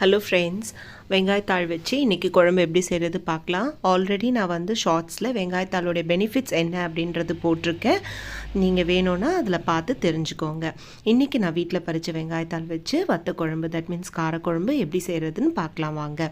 Hello friends வெங்காயத்தாள் வச்சு இன்றைக்கி குழம்பு எப்படி செய்கிறது பார்க்கலாம். ஆல்ரெடி நான் வந்து ஷார்ட்ஸில் வெங்காயத்தாளோடைய பெனிஃபிட்ஸ் என்ன அப்படின்றது போட்டிருக்கேன். நீங்கள் வேணும்னா அதில் பார்த்து தெரிஞ்சுக்கோங்க. இன்றைக்கி நான் வீட்டில் பறித்த வெங்காயத்தாள் வச்சு வத்த குழம்பு தட் மீன்ஸ் காரக்குழம்பு எப்படி செய்கிறதுன்னு பார்க்கலாம் வாங்க.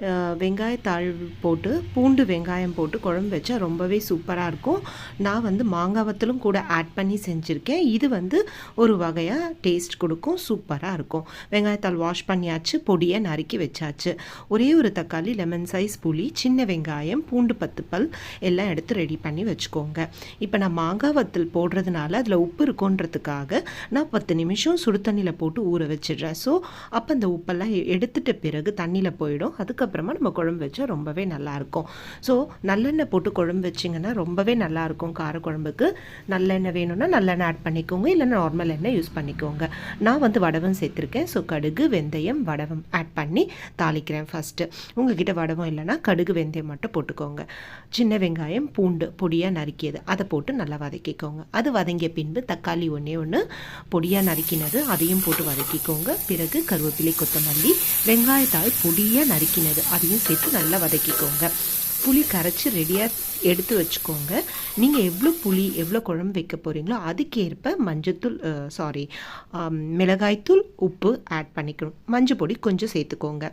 வெங்காயத்தாள் போட்டு பூண்டு வெங்காயம் போட்டு குழம்பு வச்சா ரொம்பவே சூப்பராக இருக்கும். நான் வந்து மாங்காய் வத்தலும் கூட ஆட் பண்ணி செஞ்சுருக்கேன். இது வந்து ஒரு வகையாக டேஸ்ட் கொடுக்கும் சூப்பராக இருக்கும். வெங்காயத்தாள் வாஷ் பண்ணியாச்சு பொடியை நறுக்கி வச்சாச்சு. ஒரே ஒரு தக்காளி லெமன் சைஸ் புளி சின்ன வெங்காயம் பூண்டு பத்து பல் எல்லாம் எடுத்து ரெடி பண்ணி வச்சுக்கோங்க. இப்போ நான் மாங்காய் வத்தல் போடுறதுனால அதில் உப்பு இருக்குன்றதுக்காக நான் பத்து நிமிஷம் சுடு தண்ணியில் போட்டு ஊற வச்சிடுறேன். ஸோ அப்போ அந்த உப்பெல்லாம் எ- எடுத்துட்ட பிறகு தண்ணியில் போயிடும். அதுக்கப்புறமா நம்ம குழம்பு வச்சா ரொம்பவே நல்லாயிருக்கும். ஸோ நல்லெண்ணெய் போட்டு குழம்பு வச்சிங்கன்னா ரொம்பவே நல்லாயிருக்கும் கார குழம்புக்கு நல்லெண்ணெய் வேணும்னா நல்லெண்ணெய் ஆட் பண்ணிக்கோங்க இல்லைன்னா நார்மல் எண்ணெய் யூஸ் பண்ணிக்கோங்க. நான் வந்து வடவம் சேர்த்துருக்கேன். ஸோ கடுகு வெந்தயம் வடவம் ஆட் பண்ணி தாளிக்கிறேன் ஃபஸ்ட்டு உங்ககிட்ட வடவம் இல்லைன்னா கடுகு வெந்தயம் மட்டும் போட்டுக்கோங்க. சின்ன வெங்காயம் பூண்டு பொடியாக நறுக்கியது அதை போட்டு நல்லா வதக்கிக்கோங்க. அது வதங்கிய பின்பு தக்காளி ஒன்றே ஒன்று பொடியாக நறுக்கினது அதையும் போட்டு வதக்கிக்கோங்க. பிறகு கருவேப்பிலை கொத்தமல்லி வெங்காயத்தாள் பொடியாக நறுக்கினது அதையும் சேர்த்து நல்லா வதக்கிக்கோங்க. புளி கரைச்சி ரெடியாக எடுத்து வச்சுக்கோங்க. நீங்கள் எவ்வளோ புளி எவ்வளோ குழம்பு வைக்க போகிறீங்களோ அதுக்கேற்ப மஞ்சத்தூள் சாரி மிளகாய்த்தூள் உப்பு ஆட் பண்ணிக்கணும். மஞ்சள் பொடி கொஞ்சம் சேர்த்துக்கோங்க.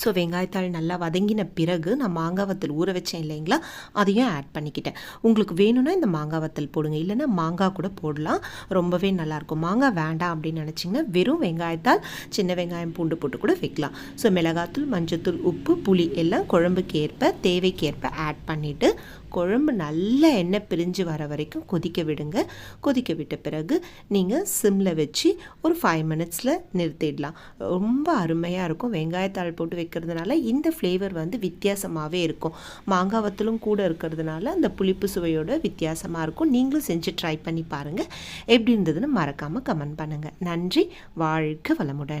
ஸோ வெங்காயத்தாள் நல்லா வதங்கின பிறகு நான் மாங்காய் வத்தல் ஊற வச்சேன் இல்லைங்களா? அதையும் ஆட் பண்ணிக்கிட்டேன். உங்களுக்கு வேணும்னா இந்த மாங்காய் வத்தல் போடுங்க. இல்லைன்னா மாங்காய் கூட போடலாம். ரொம்பவே நல்லாயிருக்கும். மாங்காய் வேண்டாம் அப்படின்னு நினச்சிங்கன்னா வெறும் வெங்காயத்தால் சின்ன வெங்காயம் பூண்டு போட்டு கூட வைக்கலாம். ஸோ மிளகாத்தூள் மஞ்சத்தூள் உப்பு புளி எல்லாம் குழம்புக்கு ஏற்ப தேவைக்கேற்ப ஆட் பண்ணிவிட்டு குழம்பு நல்ல எண்ணெய் பிரிஞ்சு வர வரைக்கும் கொதிக்க விடுங்க. கொதிக்க விட்ட பிறகு நீங்கள் சிம்மில் வச்சு ஒரு ஃபைவ் மினிட்ஸில் நிறுத்திடலாம். ரொம்ப அருமையாக இருக்கும். வெங்காயத்தாள் போட்டு வைக்கிறதுனால இந்த ஃப்ளேவர் வந்து வித்தியாசமாகவே இருக்கும். மாங்காய் வத்தலும் கூட இருக்கிறதுனால அந்த புளிப்பு சுவையோட வித்தியாசமாக இருக்கும். நீங்களும் செஞ்சு ட்ரை பண்ணி பாருங்கள் எப்படி இருந்ததுன்னு மறக்காமல் கமெண்ட் பண்ணுங்கள் நன்றி. வாழ்க வளமுடன்.